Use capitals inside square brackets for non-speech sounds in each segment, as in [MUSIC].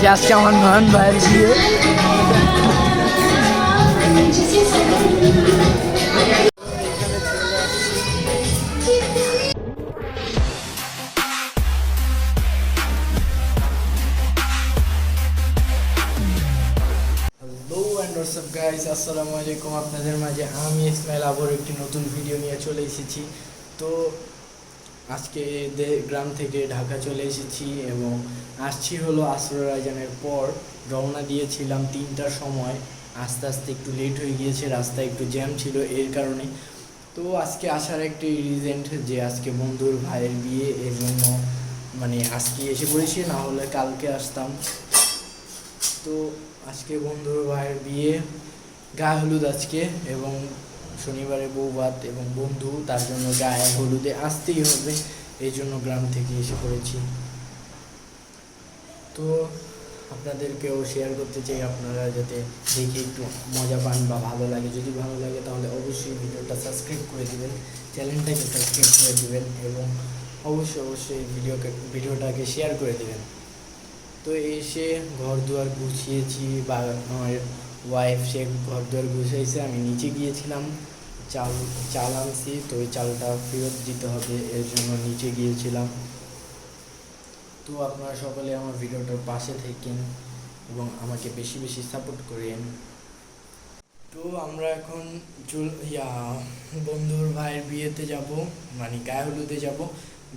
যে আজকে আমার নয়ন ভাইয়ের বিয়ে হোয়াটসঅ্যাপ গাইস আসসালামু আলাইকুম আপনাদের মাঝে আমি ইসমাইল আবার একটি নতুন ভিডিও নিয়ে চলে এসেছি। তো আজকে গ্রাম থেকে ঢাকা চলে এসেছি এবং আসছি হলো আসর আয়োজনের পর। রওনা দিয়েছিলাম তিনটার সময়। আস্তে আস্তে একটু লেট হয়ে গিয়েছে রাস্তায় একটু জ্যাম ছিল এর কারণে। তো আজকে আসার একটি রিজেন্ট যে আজকে বন্ধুর ভাইয়ের বিয়ে এর জন্য মানে আজকে এসে পড়েছি, না হলে কালকে আসতাম। তো আজকে বন্ধুর ভাইয়ের বিয়ে গায়ে হলুদ আজকে এবং শনিবারে বৌভাত এবং বন্ধু, তার জন্য গায়ে হলুদে আসতেই হবে। এই জন্য গ্রাম থেকে এসে পড়েছি। তো আপনাদেরকেও শেয়ার করতে চাই আপনারা যাতে দেখে একটু মজা পান বা ভালো লাগে। যদি ভালো লাগে তাহলে অবশ্যই ভিডিওটা সাবস্ক্রাইব করে দেবেন চ্যানেলটাকে সাবস্ক্রাইব করে দেবেন এবং অবশ্যই অবশ্যই ভিডিওকে, ভিডিওটাকে শেয়ার করে দেবেন। তো এসে ঘর দুয়ার গুছিয়েছি, বা আমার ওয়াইফ সে ঘর দুয়ার গুছিয়েছে আমি নিচে গিয়েছিলাম। চাল চাল আনছি, তো ওই চালটা ফেরত দিতে হবে, এর জন্য নিচে গিয়েছিলাম। তো আপনারা সকলে আমার ভিডিওটার পাশে থাকেন এবং আমাকে বেশি বেশি সাপোর্ট করেন। তো আমরা এখন চল, ইয়া, বন্ধুর ভাইয়ের বিয়েতে যাব মানে গায়ে হলুদে যাব।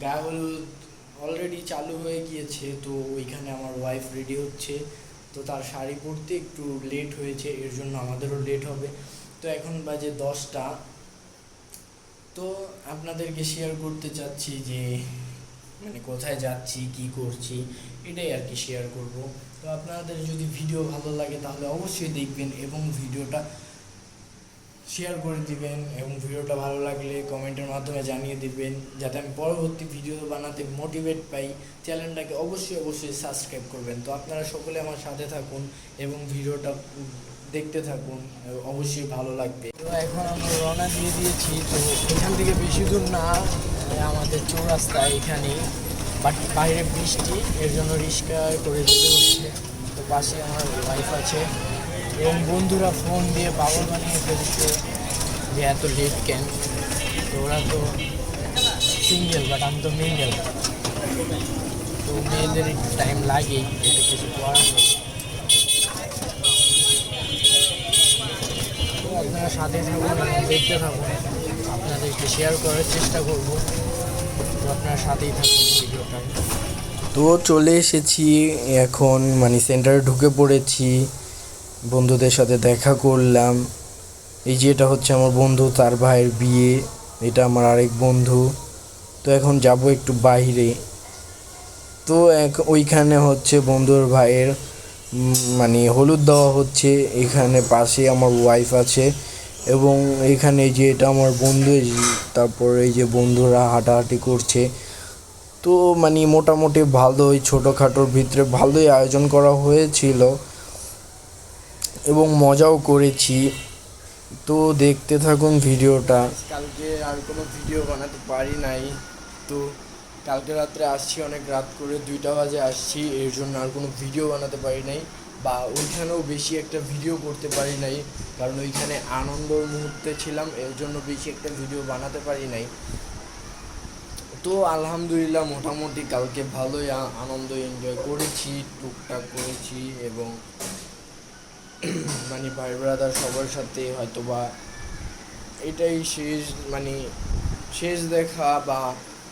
গায়ে হলুদ অলরেডি চালু হয়ে গিয়েছে, তো ওইখানে আমার ওয়াইফ রেডি হচ্ছে। তো তার শাড়ি পরতে একটু লেট হয়েছে, এর জন্য আমাদেরও লেট হবে। তো এখন বাজে দশটা। তো আপনাদেরকে শেয়ার করতে চাচ্ছি যে মানে কোথায় যাচ্ছি, কি করছি, এটাই আর কি শেয়ার করব। তো আপনাদের যদি ভিডিও ভালো লাগে তাহলে অবশ্যই দেখবেন এবং ভিডিওটা শেয়ার করে দিবেন এবং ভিডিওটা ভালো লাগলে কমেন্টের মাধ্যমে জানিয়ে দিবেন, যাতে আমি পরবর্তী ভিডিও বানাতে মোটিভেট পাই। চ্যানেলটাকে অবশ্যই অবশ্যই সাবস্ক্রাইব করবেন। তো আপনারা সকলে আমার সাথে থাকুন এবং ভিডিওটা দেখতে থাকুন, অবশ্যই ভালো লাগবে। তো এখন আমরা রওনা দিয়ে দিয়েছি, তো এখান থেকে বেশি দূর না। আমাদের চৌরাস্তা এখানেই, বাট বাইরে বৃষ্টি, এর জন্য রিক্সা করে যেতে হচ্ছে। তো পাশে আমার ওয়াইফ আছে। এবং বন্ধুরা ফোন দিয়ে পাগল বানিয়ে ফেলছে যে এত লেট কেন? তো ওরা তো সিঙ্গেল বাট আমি তো মিঙ্গেল তো মেয়েদের টাইম লাগেই এটা কিছু করার নেই। আপনারা সাথে থাকুন, দেখতে থাকুন। আপনাদেরকে শেয়ার করার চেষ্টা করব। তো আপনারা সাথেই থাকুন তো চলে এসেছি এখন মানে সেন্টারে ঢুকে পড়েছি। বন্ধুদের সাথে দেখা করলাম। এই যে এটা হচ্ছে আমার বন্ধু, তার ভাইয়ের বিয়ে। এটা আমার আরেক বন্ধু। তো এখন যাব একটু বাইরে। তো এক, ওইখানে হচ্ছে বন্ধুর ভাইয়ের মানে হলুদ দেওয়া হচ্ছে। এখানে পাশে আমার ওয়াইফ আছে। এবং এখানে যে এটা আমার বন্ধু তারপর এই যে বন্ধুরা হাঁটাহাঁটি করছে, তো মানে মোটামুটি ভালোই, ছোটোখাটোর ভিতরে ভালোই আয়োজন করা হয়েছিল এবং মজাও করেছি। তো দেখতে থাকুন ভিডিওটা। কালকে আর কোনো ভিডিও বানাতে পারি নাই। তো কালকে রাত্রে আসছি, অনেক রাত করে দুইটা বাজে আসছি, এর জন্য আর কোনো ভিডিও বানাতে পারি নাই। বা ওইখানেও বেশি একটা ভিডিও করতে পারি নাই, কারণ ওইখানে আনন্দর মুহূর্তে ছিলাম, এর জন্য বেশি একটা ভিডিও বানাতে পারি নাই। তো আলহামদুলিল্লাহ মোটামুটি কালকে ভালোই আনন্দ এনজয় করেছি, টুকটাক করেছি এবং মানে ভাই ব্রাদার সবার সাথে হয়তো বা এটাই শেষ মানে শেষ দেখা বা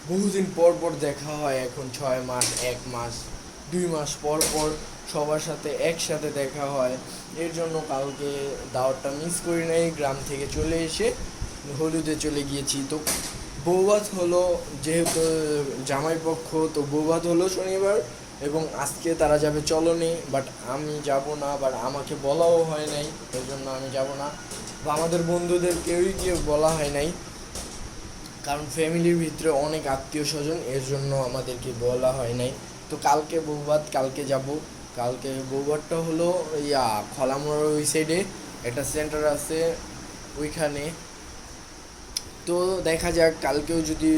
বহুদিন পর পর দেখা হয়, এখন ছয় মাস, এক মাস, দুই মাস পর পর সবার সাথে একসাথে দেখা হয়। এর জন্য কালকে দাওয়াতটা মিস করি নাই, গ্রাম থেকে চলে এসে হলুদে চলে গিয়েছি। তো বৌভাত হলো, যেহেতু জামাই পক্ষ, তো বৌভাত হলো শনিবার এবং আজকে তারা যাবে চলনি বাট আমি যাব না বাট আমাকে বলাও হয় নাই এই জন্য আমি যাব না। বা আমাদের বন্ধুদের কেউই গিয়ে বলা হয় নাই, কারণ ফ্যামিলির ভিতরে অনেক আত্মীয় স্বজন এর জন্য আমাদেরকে বলা হয় নাই। তো কালকে বৌভাত, কালকে যাব। কালকে বৌভাতটা হলো ইয়া, খলামোড়ার ওই সাইডে একটা সেন্টার আছে, ওইখানে। তো দেখা যাক, কালকেও যদি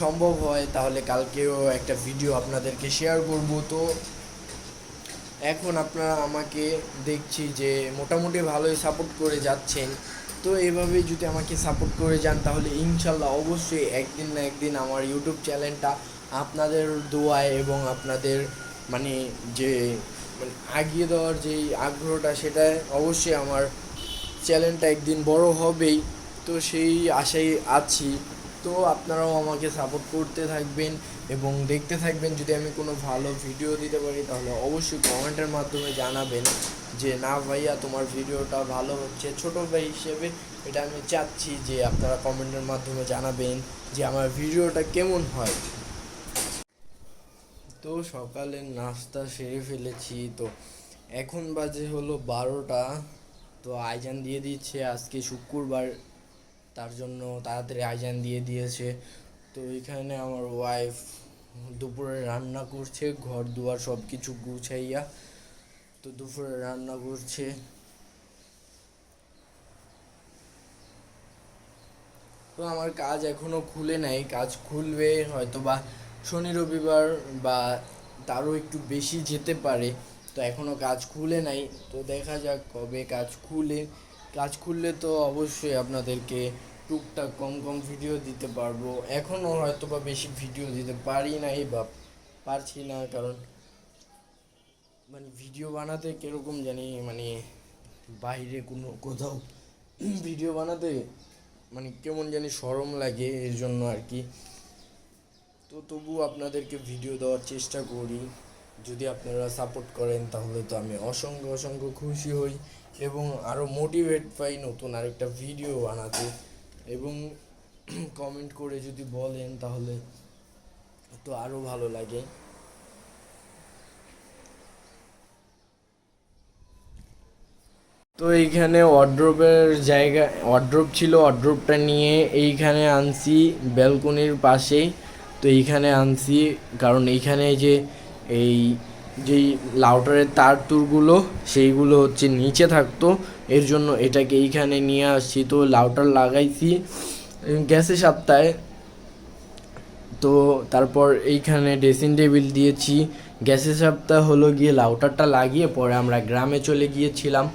সম্ভব হয়, তাহলে কালকেও একটা ভিডিও আপনাদেরকে শেয়ার করব। তো এখন আপনারা আমাকে দেখছি যে মোটামুটি ভালোই সাপোর্ট করে যাচ্ছেন। তো এইভাবেই যদি আমাকে সাপোর্ট করে যান, তাহলে ইনশাল্লাহ অবশ্যই একদিন না একদিন আমার ইউটিউব চ্যানেলটা আপনাদের দোয়ায় এবং আপনাদের মানে যে মানে আগিয়ে দেওয়ার যেই আগ্রহটা সেটা অবশ্যই আমার চ্যানেলটা একদিন বড় হবেই। তো সেই আশায় আছি। তো আপনারাও আমাকে সাপোর্ট করতে থাকবেন এবং দেখতে থাকবেন। যদি আমি কোনো ভালো ভিডিও দিতে পারি, তাহলে অবশ্যই কমেন্টের মাধ্যমে জানাবেন যে, না ভাইয়া, তোমার ভিডিওটা ভালো হচ্ছে ছোট ভাই হিসেবে। এটা আমি চাচ্ছি যে, আপনারা কমেন্টের মাধ্যমে জানাবেন যে, আমার ভিডিওটা কেমন হয়? তো সকালে নাস্তা সেরে ফেলেছি তো। এখন বাজে হলো বারোটা, তো আইজান দিয়ে দিচ্ছে। আজকে শুক্রবার, তার জন্য তাড়াতাড়ি আইজান দিয়ে দিয়েছে। তো এখানে আমার ওয়াইফ দুপুরে রান্না করছে, ঘর দুয়ার সব কিছু গুছাইয়া। তো দুপুরে রান্না করছে। তো আমার কাজ এখনও খুলে নাই, কাজ খুলবে হয়তো বা শনি রবিবার বা তারও একটু বেশি যেতে পারে, তো এখনও কাজ খুলে নাই, তো দেখা যাক কবে কাজ খুলে। কাজ খুললে তো অবশ্যই আপনাদেরকে টুকটাক কম কম ভিডিও দিতে পারব। এখনও হয়তো বা বেশি ভিডিও দিতে পারি নাই বা পারছি না, কারণ মানে ভিডিও বানাতে কীরকম জানি মানে বাইরে কোনো কোথাও ভিডিও বানাতে মানে কেমন জানি সরম লাগে, এর জন্য আর কি। তো তবু আপনাদেরকে ভিডিও দেওয়ার চেষ্টা করি। যদি আপনারা সাপোর্ট করেন, তাহলে তো আমি অসংখ্য অসংখ্য খুশি হই এবং আরও মোটিভেট পাই নতুন আরেকটা ভিডিও বানাতে। এবং [CLEARS THROAT] কমেন্ট করে যদি বলেন, তাহলে তো আরও ভালো লাগে। তো এইখানে ওয়ার্ড্রোবের জায়গা ওয়ার্ড্রোব ছিল ওয়ার্ড্রোবটা নিয়ে এইখানে আনছি। ব্যালকনির পাশেই। তো এইখানে আনছি, কারণ এইখানে যে এই যেই লাউটারের তার তুরগুলো সেইগুলো হচ্ছে নিচে থাকতো। এর জন্য এটাকে এইখানে নিয়ে আসছি। তো লাউটার লাগাইছি গ্যাসের সপ্তাহে। তো তারপর এইখানে ড্রেসিং টেবিল দিয়েছি। গ্যাসে সপ্তাহ হলো গিয়ে লাউটারটা লাগিয়ে পরে আমরা গ্রামে চলে গিয়েছিলাম।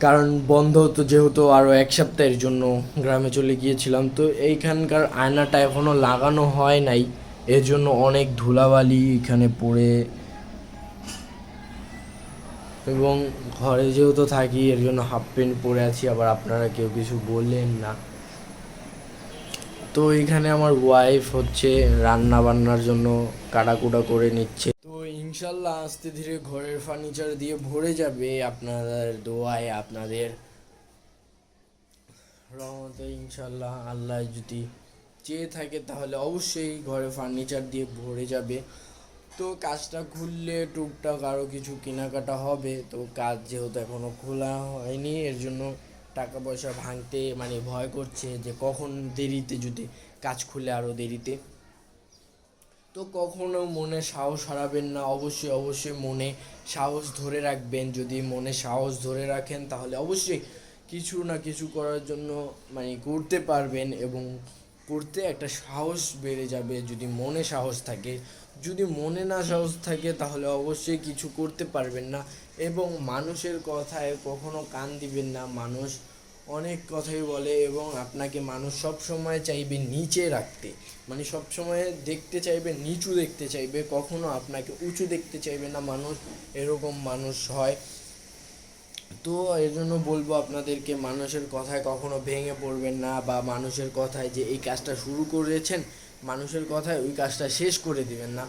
কারণ বন্ধ হতো যেহেতু আরও এক সপ্তাহের জন্য গ্রামে চলে গিয়েছিলাম, তো এইখানকার আয়নাটা এখনও লাগানো হয় নাই। এর জন্য অনেক ধুলাবালি এখানে পড়ে। এবং ঘরে যেহেতু থাকি, এর জন্য হাফ প্যান্ট পরে আছি, আবার আপনারা কেউ কিছু বললেন না। তো এখানে আমার ওয়াইফ হচ্ছে রান্না বান্নার জন্য কাটাকুটা করে নিচ্ছে। তো ইনশাল্লাহ আস্তে ধীরে ঘরের ফার্নিচার দিয়ে ভরে যাবে আপনাদের দোয়ায়, আপনাদের রহমতে ইনশাল্লাহ আল্লাহ যদি চেয়ে থাকে তাহলে অবশ্যই ঘরে ফার্নিচার দিয়ে ভরে যাবে। তো কাজটা খুললে টুকটাক আরও কিছু কেনাকাটা হবে। তো কাজ যেহেতু এখনও খোলা হয়নি, এর জন্য টাকা পয়সা ভাঙতে মানে ভয় করছে যে কখন দেরিতে যদি কাজ খুলে আরও দেরিতে। তো কখনো মনে সাহস হারাবেন না, অবশ্যই অবশ্যই মনে সাহস ধরে রাখবেন। যদি মনে সাহস ধরে রাখেন, তাহলে অবশ্যই কিছু না কিছু করার জন্য মানে করতে পারবেন এবং করতে একটা সাহস বেড়ে যাবে যদি মনে সাহস থাকে। যদি মনে না সাহস থাকে, তাহলে অবশ্যই কিছু করতে পারবেন না এবং মানুষের কথায় কখনো কান দিবেন না। মানুষ অনেক কথাই বলে এবং আপনাকে মানুষ সব সময় চাইবে নিচে রাখতে। মানে সব সময় দেখতে চাইবে, নিচু দেখতে চাইবে, কখনো আপনাকে উঁচু দেখতে চাইবে না মানুষ, এরকম মানুষ হয়। তো এর জন্য বলব আপনাদেরকে, মানুষের কথায় কখনো ভেঙে পড়বেন না বা মানুষের কথায় যে এই কাজটা শুরু করেছেন, মানুষের কথায় ওই কাজটা শেষ করে দিবেন না।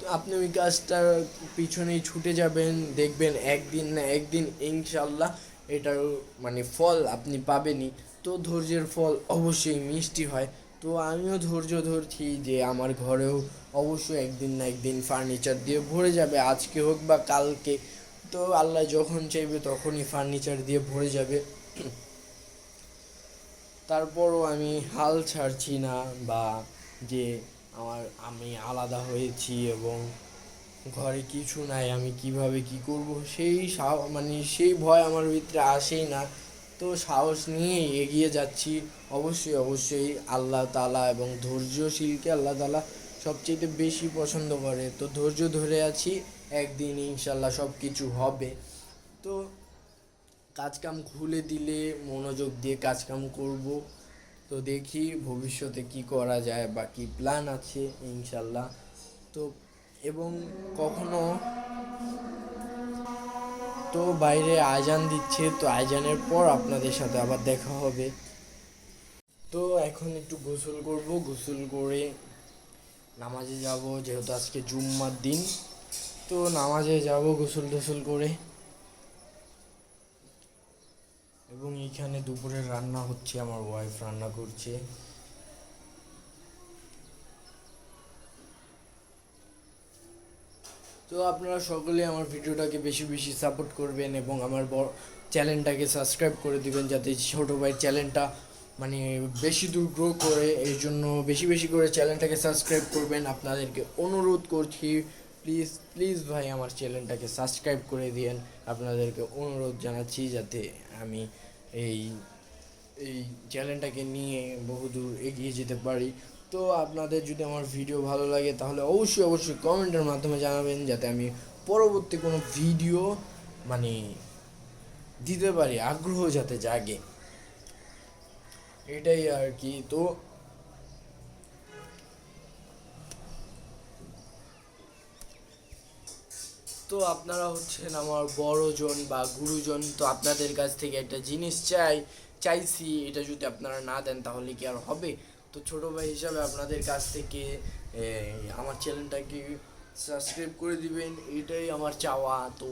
তো আপনি ওই কাজটার পিছনেই ছুটে যাবেন, দেখবেন একদিন না একদিন ইনশাল্লাহ এটার মানে ফল আপনি পাবেনই। তো ধৈর্যের ফল অবশ্যই মিষ্টি হয়। তো আমিও ধৈর্য ধরছি যে আমার ঘরেও অবশ্যই একদিন না একদিন ফার্নিচার দিয়ে ভরে যাবে, আজকে হোক বা কালকে। তো আল্লাহ যখন চাইবে তখনই ফার্নিচার দিয়ে ভরে যাবে। তারপরও আমি হাল ছাড়ছি না বা যে আমার, আমি আলাদা হয়েছি এবং ঘরে কিছু নাই, আমি কীভাবে কি করব? সেই মানে সেই ভয় আমার ভিতরে আসেই না। তো সাহস নিয়েই এগিয়ে যাচ্ছি। অবশ্যই অবশ্যই আল্লাহ তালা এবং ধৈর্যশীলকে আল্লাহ তালা সবচেয়ে বেশি পছন্দ করে। তো ধৈর্য ধরে আছি, একদিন ইনশাল্লাহ সব কিছু হবে। তো কাজকাম খুলে দিলে, মনোযোগ দিয়ে কাজকাম করব। তো দেখি ভবিষ্যতে কি করা যায় বা কি প্ল্যান আছে ইনশাল্লাহ তো এবং কখনো তো বাইরে আজান দিচ্ছে, তো আজানের পর আপনাদের সাথে আবার দেখা হবে। তো এখন একটু গোসল করব, গোসল করে নামাজে যাব, যেহেতু আজকে জুম্মার দিন। তো নামাজে যাব গোসল টোসল করে। এবং এখানে দুপুরে রান্না হচ্ছে, আমার ওয়াইফ রান্না করছে। তো আপনারা সকলে আমার ভিডিওটাকে বেশি বেশি সাপোর্ট করবেন এবং আমার বড় চ্যানেলটাকে সাবস্ক্রাইব করে দিবেন যাতে ছোটো ভাইয়ের চ্যানেলটা মানে বেশি দূর গ্রো করে এই জন্য বেশি বেশি করে চ্যানেলটাকে সাবস্ক্রাইব করবেন। আপনাদেরকে অনুরোধ করছি প্লিজ প্লিজ ভাই আমার চ্যানেলটাকে সাবস্ক্রাইব করে দিয়েন। আপনাদেরকে অনুরোধ জানাচ্ছি যাতে আমি এই এই চ্যানেলটাকে নিয়ে বহুদূর এগিয়ে যেতে পারি। তো আপনাদের যদি আমার ভিডিও ভালো লাগে, তাহলে অবশ্যই অবশ্যই কমেন্টের মাধ্যমে জানাবেন, যাতে আমি পরবর্তী কোনো ভিডিও মানে দিতে পারি, আগ্রহ যাতে জাগে। এটাই আর কি। তো তো আপনারা হচ্ছেন আমার বড়জন বা গুরুজন, তো আপনাদের কাছ থেকে একটা জিনিস চাই চাইছি, এটা যদি আপনারা না দেন তাহলে কি আর হবে? তো ছোট ভাই হিসাবে আপনাদের কাছ থেকে আমার চ্যানেলটাকে সাবস্ক্রাইব করে দিবেন। এটাই আমার চাওয়া। তো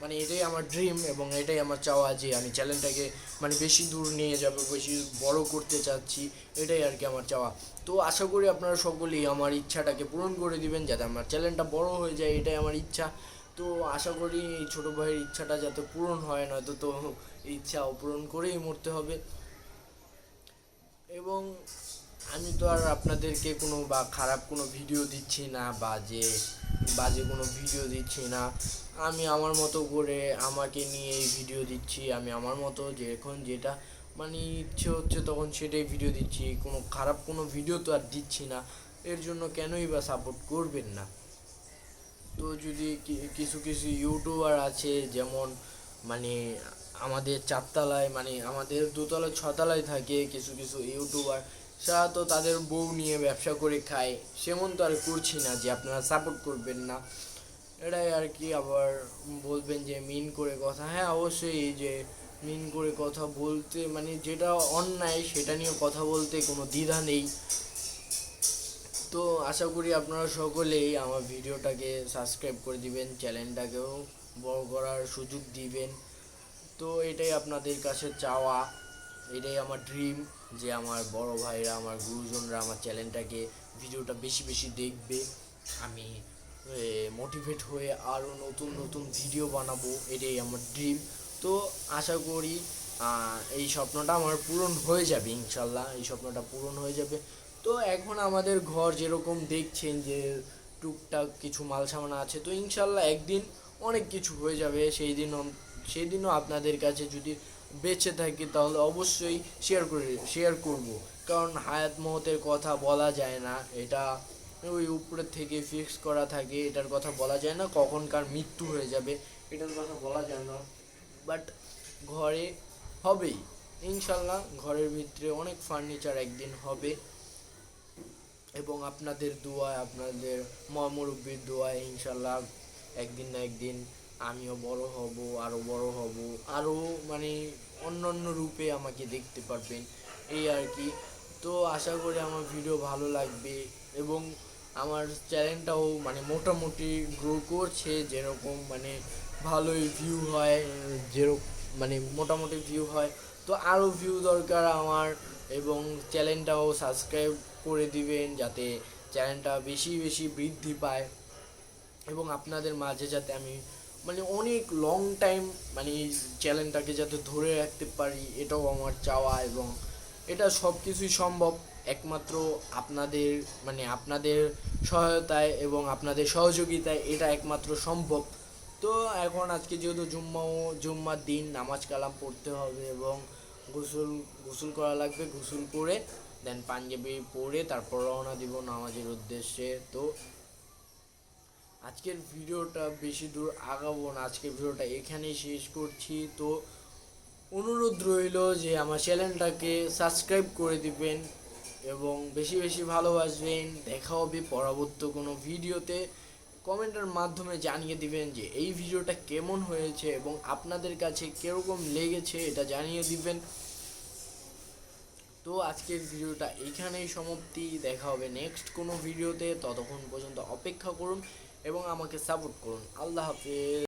মানে এটাই আমার ড্রিম এবং এটাই আমার চাওয়া যে আমি চ্যানেলটাকে মানে বেশি দূর নিয়ে যাব, বেশি বড় করতে চাচ্ছি। এটাই আর কি আমার চাওয়া। তো আশা করি আপনারা সকলেই আমার ইচ্ছাটাকে পূরণ করে দিবেন, যাতে আমার চ্যানেলটা বড় হয়ে যায়, এটাই আমার ইচ্ছা। তো আশা করি ছোটো ভাইয়ের ইচ্ছাটা যাতে পূরণ হয়, নয়তো তো ইচ্ছা অপূরণ করেই মরতে হবে। এবং আমি তো আর আপনাদেরকে কোনো বা খারাপ কোনো ভিডিও দিচ্ছি না বা যে বাজে কোনো ভিডিও দিচ্ছি না। আমি আমার মতো করে আমাকে নিয়ে এই ভিডিও দিচ্ছি, আমি আমার মতো যে এখন যেটা মানে ইচ্ছে হচ্ছে তখন সেটাই ভিডিও দিচ্ছি। কোনো খারাপ কোনো ভিডিও তো আর দিচ্ছি না। এর জন্য কেনই বা সাপোর্ট করবেন না? তো যদি কিছু কিছু ইউটিউবার আছে যেমন মানে আমাদের চারতলায় মানে আমাদের দোতলায়, ছতলায় থাকে কিছু কিছু ইউটিউবার সারা তো তাদের বউ নিয়ে ব্যবসা করে খায়। সেমন তো আর করছি না যে আপনারা সাপোর্ট করবেন না। এটাই আর কি আবার বলবেন যে মিন করে কথা। হ্যাঁ অবশ্যই যে মিন করে কথা বলতে মানে যেটা অন্যায় সেটা নিয়ে কথা বলতে কোনো দ্বিধা নেই। তো আশা করি আপনারা সকলেই আমার ভিডিওটাকে সাবস্ক্রাইব করে দিবেন চ্যানেলটাকেও বড় করার সুযোগ দিবেন। তো এটাই আপনাদের কাছে চাওয়া, এটাই আমার ড্রিম যে আমার বড় ভাইরা, আমার গুরুজনরা আমার চ্যানেলটাকে ভিডিওটা বেশি বেশি দেখবে। আমি মোটিভেট হয়ে আরও নতুন নতুন ভিডিও বানাবো, এটাই আমার ড্রিম তো আশা করি এই স্বপ্নটা আমার পূরণ হয়ে যাবে ইনশাল্লাহ, এই স্বপ্নটা পূরণ হয়ে যাবে। তো এখন আমাদের ঘর যেরকম দেখছেন যে টুকটাক কিছু মাল সামান আছে, তো ইনশাল্লাহ একদিন অনেক কিছু হয়ে যাবে। সেই দিন সেই দিনও আপনাদের কাছে যদি বেঁচে থাকি, তাহলে অবশ্যই শেয়ার করে শেয়ার করব। কারণ হায়াত মহতের কথা বলা যায় না। এটা ওই উপরের থেকে ফিক্স করা থাকে, এটার কথা বলা যায় না। কখন কার মৃত্যু হয়ে যাবে, এটার কথা বলা যায় না। বাট ঘরে হবেই। ইনশাল্লাহ ঘরের ভিতরে অনেক ফার্নিচার একদিন হবে। এবং আপনাদের দোয়ায়, আপনাদের মহামুরব্বীর দোয়ায় ইনশাল্লাহ একদিন না একদিন আমিও বড় হব আরও বড় হব আরও মানে অন্য অন্য রূপে আমাকে দেখতে পারবেন, এই আর কি। তো আশা করি আমার ভিডিও ভালো লাগবে এবং আমার চ্যানেলটাও মানে মোটামুটি গ্রো করছে, যেরকম মানে ভালোই ভিউ হয় যেরকম মানে মোটামুটি ভিউ হয়। তো আরও ভিউ দরকার আমার এবং চ্যানেলটাও সাবস্ক্রাইব করে দিবেন যাতে চ্যানেলটা বেশি বেশি বৃদ্ধি পায় এবং আপনাদের মাঝে যাতে আমি মানে অনেক লং টাইম মানে এই চ্যানেলটাকে যাতে ধরে রাখতে পারি, এটাও আমার চাওয়া এবং এটা সব কিছুই সম্ভব। একমাত্র আপনাদের মানে আপনাদের সহায়তায় এবং আপনাদের সহযোগিতায় এটা একমাত্র সম্ভব। তো এখন আজকে যেহেতু জুম্মা ও জুম্মার দিন, নামাজ কালাম পড়তে হবে এবং গোসল গোসল করা লাগবে, গোসল করে দেন পাঞ্জাবি পরে তারপর রওনা দিব নামাজের উদ্দেশ্যে। তো আজকের ভিডিওটা বেশি দূর আগাবো না, আজকের ভিডিওটা এখানেই শেষ করছি। তো অনুরোধ রইল যে আমার চ্যানেলটাকে সাবস্ক্রাইব করে দিবেন এবং বেশি বেশি ভালোবাসবেন। দেখা হবে পরবর্তী কোনো ভিডিওতে। কমেন্টের মাধ্যমে জানিয়ে দিবেন যে এই ভিডিওটা কেমন হয়েছে এবং আপনাদের কাছে কীরকম লেগেছে এটা জানিয়ে দিবেন। তো আজকের ভিডিওটা এখানেই সমাপ্তি। দেখা হবে নেক্সট কোনো ভিডিওতে। ততক্ষণ পর্যন্ত অপেক্ষা করুন। এবং আমাকে সাপোর্ট করুন। আল্লাহ হাফেজ।